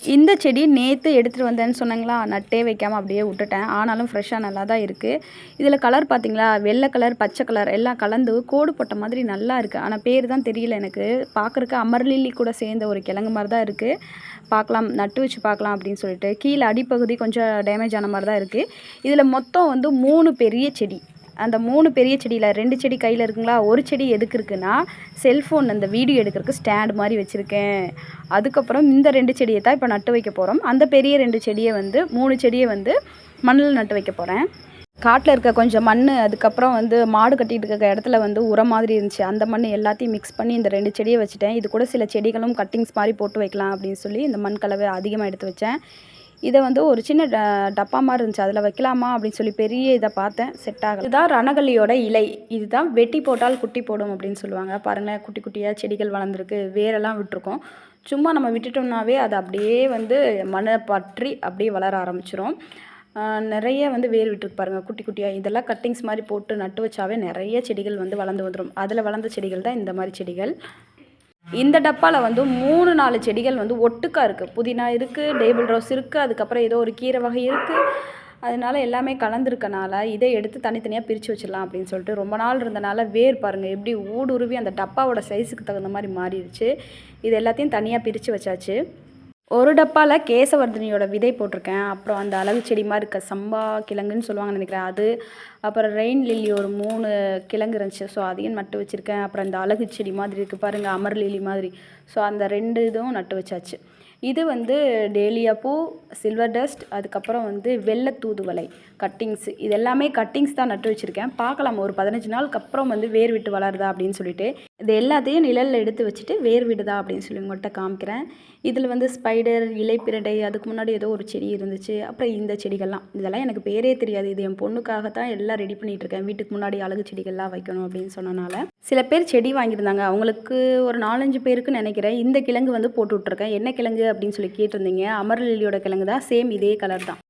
இந்த செடி நேற்று எடுத்துகிட்டு வந்தேன்னு சொன்னாங்களா? நட்டே வைக்காமல் அப்படியே விட்டுட்டேன். ஆனாலும் ஃப்ரெஷ்ஷாக நல்லா தான் இருக்குது இதில் கலர் பார்த்தீங்களா வெள்ளை கலர் பச்சை கலர் எல்லாம் கலந்து கோடு போட்ட மாதிரி நல்லா இருக்குது ஆனால் பேர் தான் தெரியல எனக்கு. பார்க்குறக்கு அமர்லில்லி கூட சேர்ந்த ஒரு கிழங்கு மாதிரி தான் இருக்குது பார்க்கலாம் நட்டு வச்சு பார்க்கலாம் அப்படின்னு சொல்லிட்டு. கீழே அடிப்பகுதி கொஞ்சம் டேமேஜ் ஆன மாதிரி தான் இருக்குது இதில் மொத்தம் வந்து மூணு பெரிய செடி. அந்த மூணு பெரிய செடியில் ரெண்டு செடி கையில் இருக்குங்களா? ஒரு செடி எதுக்கு இருக்குன்னா செல்ஃபோன் அந்த வீடியோ எடுக்கிறதுக்கு ஸ்டாண்ட் மாதிரி வச்சுருக்கேன். அதுக்கப்புறம் இந்த ரெண்டு செடியை தான் இப்போ நட்டு வைக்க போகிறோம் அந்த பெரிய ரெண்டு செடியை வந்து மூணு செடியை வந்து மண்ணில் நட்டு வைக்க போகிறேன் காட்டில் இருக்க கொஞ்சம் மண் அதுக்கப்புறம் வந்து மாடு கட்டிகிட்டு இருக்க இடத்துல வந்து உரம் மாதிரி இருந்துச்சு. அந்த மண் எல்லாத்தையும் மிக்ஸ் பண்ணி இந்த ரெண்டு செடியை வச்சுட்டேன். இது கூட சில செடிகளும் கட்டிங்ஸ் மாதிரி போட்டு வைக்கலாம் அப்படின்னு சொல்லி இந்த மண் கலவை அதிகமாக எடுத்து வச்சேன். இதை வந்து ஒரு சின்ன ட டப்பா மாதிரி இருந்துச்சு. அதில் வைக்கலாமா அப்படின்னு சொல்லி பெரிய இதை பார்த்தேன். செட் ஆகல. இதுதான் ரணகல்லியோட இலை. இதுதான் வெட்டி போட்டால் குட்டி போடும் அப்படின்னு சொல்லுவாங்க. பாருங்களேன் குட்டி குட்டியாக செடிகள் வளர்ந்துருக்கு. வேரெல்லாம் விட்டுருக்கோம். சும்மா நம்ம விட்டுட்டோம்னாவே அது அப்படியே வந்து மண்ணை பற்றி அப்படியே வளர ஆரம்பிச்சிரும். நிறைய வந்து வேர் விட்டுருக்கு பாருங்கள் குட்டி குட்டியாக இதெல்லாம் கட்டிங்ஸ் மாதிரி போட்டு நட்டு வச்சாவே நிறைய செடிகள் வந்து வளர்ந்து வந்துடும் அதில் வளர்ந்த செடிகள் தான் இந்த மாதிரி செடிகள். இந்த டப்பாவில் வந்து மூணு நாலு செடிகள் வந்து ஒட்டுக்கா இருக்குது புதினா இருக்குது டேபிள் ரோஸ் இருக்குது அதுக்கப்புறம் ஏதோ ஒரு கீரை வகை இருக்குது அதனால எல்லாமே கலந்துருக்கனால இதை எடுத்து தனித்தனியாக பிரித்து வச்சிடலாம் அப்படின்னு சொல்லிட்டு ரொம்ப நாள் இருந்தனால வேர் பாருங்கள் எப்படி ஊடுருவி அந்த டப்பாவோட சைஸுக்கு தகுந்த மாதிரி மாறிடுச்சு. இது எல்லாத்தையும் தனியாக பிரித்து வச்சாச்சு. ஒரு டப்பாவில் கேசவர்தினியோட விதை போட்டிருக்கேன். அப்புறம் அந்த அழகு செடி மாதிரி இருக்க சம்பா கிழங்குன்னு சொல்லுவாங்கன்னு நினைக்கிறேன் அது. அப்புறம் ரெயின் லில்லி ஒரு மூணு கிழங்கு இருந்துச்சு. ஸோ அதையும் நட்டு வச்சுருக்கேன். அப்புறம் இந்த அழகு செடி மாதிரி இருக்குது பாருங்கள் அமர் லில்லி மாதிரி. ஸோ அந்த ரெண்டு இதுவும் நட்டு வச்சாச்சு. இது வந்து டேலியா பூ சில்வர் டஸ்ட் அதுக்கப்புறம் வந்து வெள்ளை தூதுவளை கட்டிங்ஸ். இது எல்லாமே கட்டிங்ஸ் தான் நட்டு வச்சுருக்கேன். பார்க்கலாம் ஒரு பதினஞ்சு நாளுக்கு அப்புறம் வந்து வேர் விட்டு வளருதா அப்படின்னு சொல்லிட்டு. இது எல்லாத்தையும் நிழலில் எடுத்து வச்சுட்டு வேர் விடுதா அப்படின்னு சொல்லி உங்கள்கிட்ட காமிக்கிறேன். இதில் வந்து ஸ்பைடர் இலைப்பிரடை அதுக்கு முன்னாடி ஏதோ ஒரு செடி இருந்துச்சு. அப்புறம் இந்த செடிகள்லாம். இதெல்லாம் எனக்கு பேரே தெரியாது. இது என் பொண்ணுக்காக தான் எல்லாம் ரெடி பண்ணிகிட்ருக்கேன் இருக்கேன். வீட்டுக்கு முன்னாடி அழகு செடிகள்லாம் வைக்கணும் அப்படின்னு சொன்னனால. சில பேர் செடி வாங்கியிருந்தாங்க. அவங்களுக்கு ஒரு நாலஞ்சு பேருக்கு நினைக்கிறேன். இந்த கிழங்கு வந்து போட்டு விட்ருக்கேன் என்ன கிழங்கு அப்படின்னு சொல்லி கேட்டிருந்தீங்க. அமர்லிலியோட கிழங்கு தான் சேம் இதே கலர் தான்.